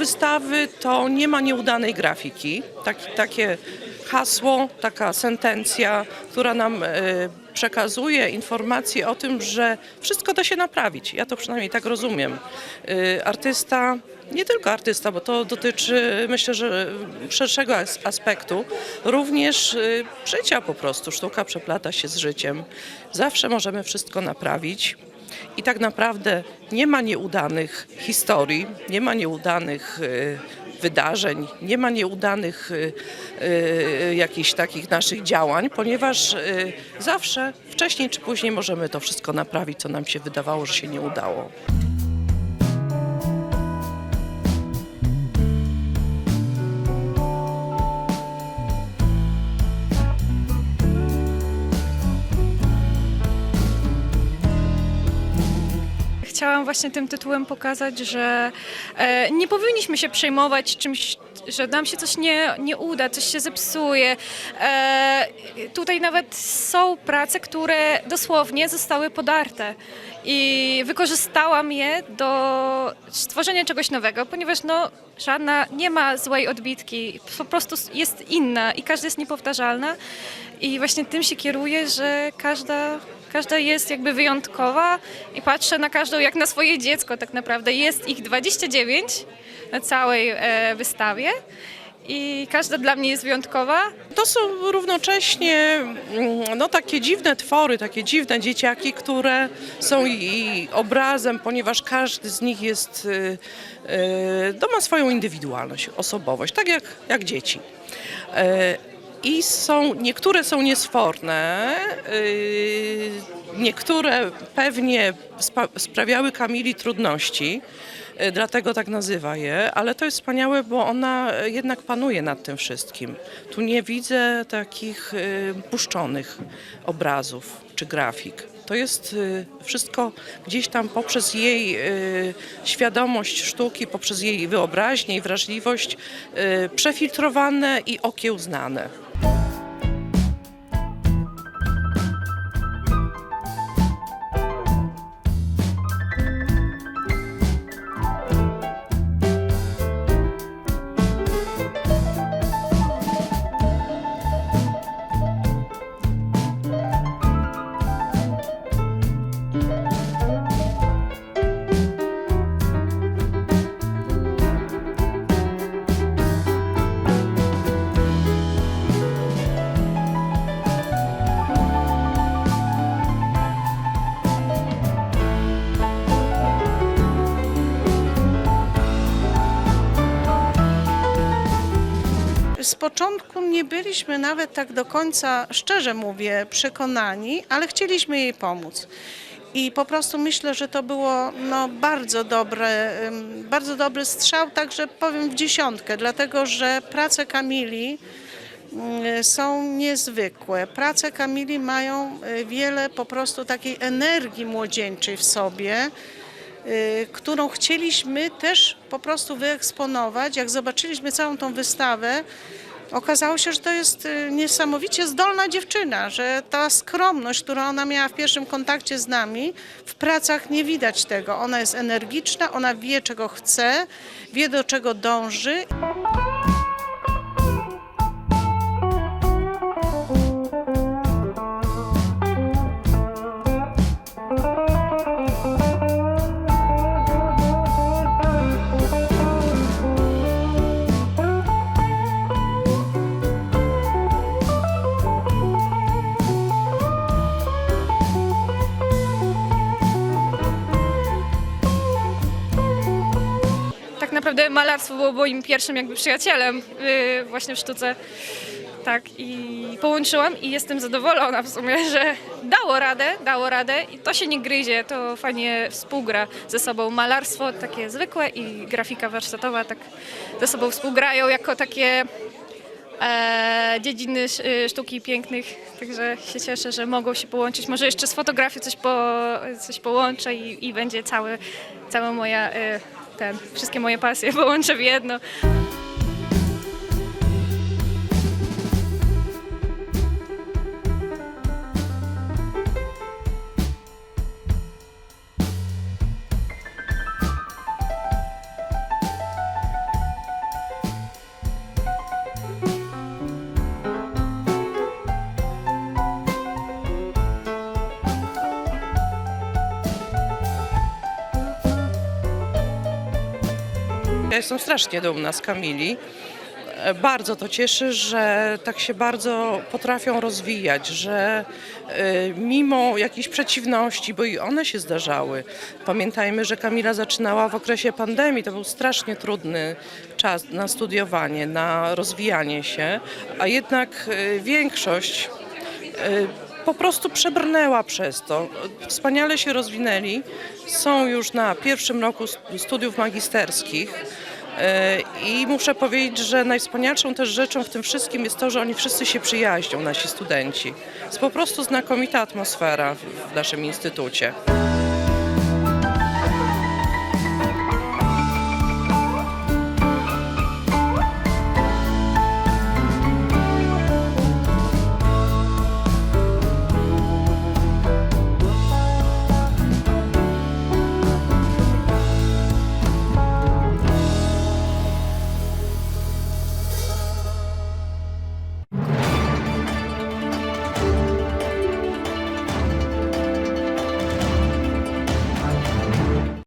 wystawy to nie ma nieudanej grafiki. Tak, takie hasło, taka sentencja, która nam e, przekazuje informację o tym, że wszystko da się naprawić. Ja to przynajmniej tak rozumiem. E, Artysta, nie tylko artysta, bo to dotyczy myślę, że szerszego as- aspektu, również e, życia po prostu. Sztuka przeplata się z życiem. Zawsze możemy wszystko naprawić. I tak naprawdę nie ma nieudanych historii, nie ma nieudanych e, wydarzeń, nie ma nieudanych e, e, jakichś takich naszych działań, ponieważ zawsze wcześniej czy później możemy to wszystko naprawić, co nam się wydawało, że się nie udało. Chciałam właśnie tym tytułem pokazać, że e, nie powinniśmy się przejmować czymś, że nam się coś nie, nie uda, coś się zepsuje. E, tutaj nawet są prace, które dosłownie zostały podarte i wykorzystałam je do stworzenia czegoś nowego, ponieważ no, żadna nie ma złej odbitki, po prostu jest inna i każda jest niepowtarzalna i właśnie tym się kieruję, że każda Każda jest jakby wyjątkowa i patrzę na każdą jak na swoje dziecko tak naprawdę. Jest ich 29 na całej e, wystawie i każda dla mnie jest wyjątkowa. To są równocześnie mm, no, takie dziwne twory, takie dziwne dzieciaki, które są i, obrazem, ponieważ każdy z nich jest, y, y, no, ma swoją indywidualność, osobowość, tak jak, jak dzieci. I są, niektóre są niesforne, y, niektóre pewnie sprawiały Kamili trudności, y, dlatego tak nazywa je, ale to jest wspaniałe, bo ona jednak panuje nad tym wszystkim. Tu nie widzę takich y, puszczonych obrazów czy grafik. To jest wszystko gdzieś tam poprzez jej świadomość sztuki, poprzez jej wyobraźnię i wrażliwość przefiltrowane i okiełznane. Z początku nie byliśmy nawet tak do końca, szczerze mówię, przekonani, ale chcieliśmy jej pomóc. I po prostu myślę, że to było no, bardzo, dobre, bardzo dobry strzał, także powiem w dziesiątkę, dlatego że prace Kamili mm, są niezwykłe. Prace Kamili mają y, wiele po prostu takiej energii młodzieńczej w sobie, którą chcieliśmy też po prostu wyeksponować. Jak zobaczyliśmy całą tą wystawę, okazało się, że to jest y, niesamowicie zdolna dziewczyna, że ta skromność, którą ona miała w pierwszym kontakcie z nami, w pracach nie widać tego. Ona jest energiczna, ona wie, czego chce, wie, do czego dąży. Naprawdę malarstwo było moim pierwszym jakby przyjacielem yy, właśnie w sztuce. Tak i połączyłam i jestem zadowolona w sumie, że dało radę, dało radę i to się nie gryzie, to fajnie współgra ze sobą. Malarstwo takie zwykłe i grafika warsztatowa tak ze sobą współgrają jako takie e, dziedziny y, sztuki pięknych, także się cieszę, że mogą się połączyć. Może jeszcze z fotografią coś, po, coś połączę i, i będzie cały, cała moja, y, ten, wszystkie moje pasje połączę w jedno. Ja jestem strasznie dumna z Kamili. E, Bardzo to cieszy, że tak się bardzo potrafią rozwijać, że e, mimo jakichś przeciwności, bo i one się zdarzały. Pamiętajmy, że Kamila zaczynała w okresie pandemii, to był strasznie trudny czas na studiowanie, na rozwijanie się, a jednak e, większość po prostu przebrnęła przez to. Wspaniale się rozwinęli. Są już na pierwszym roku st- studiów magisterskich. E, I muszę powiedzieć, że najwspanialszą też rzeczą w tym wszystkim jest to, że oni wszyscy się przyjaźnią, nasi studenci. Jest po prostu znakomita atmosfera w naszym instytucie.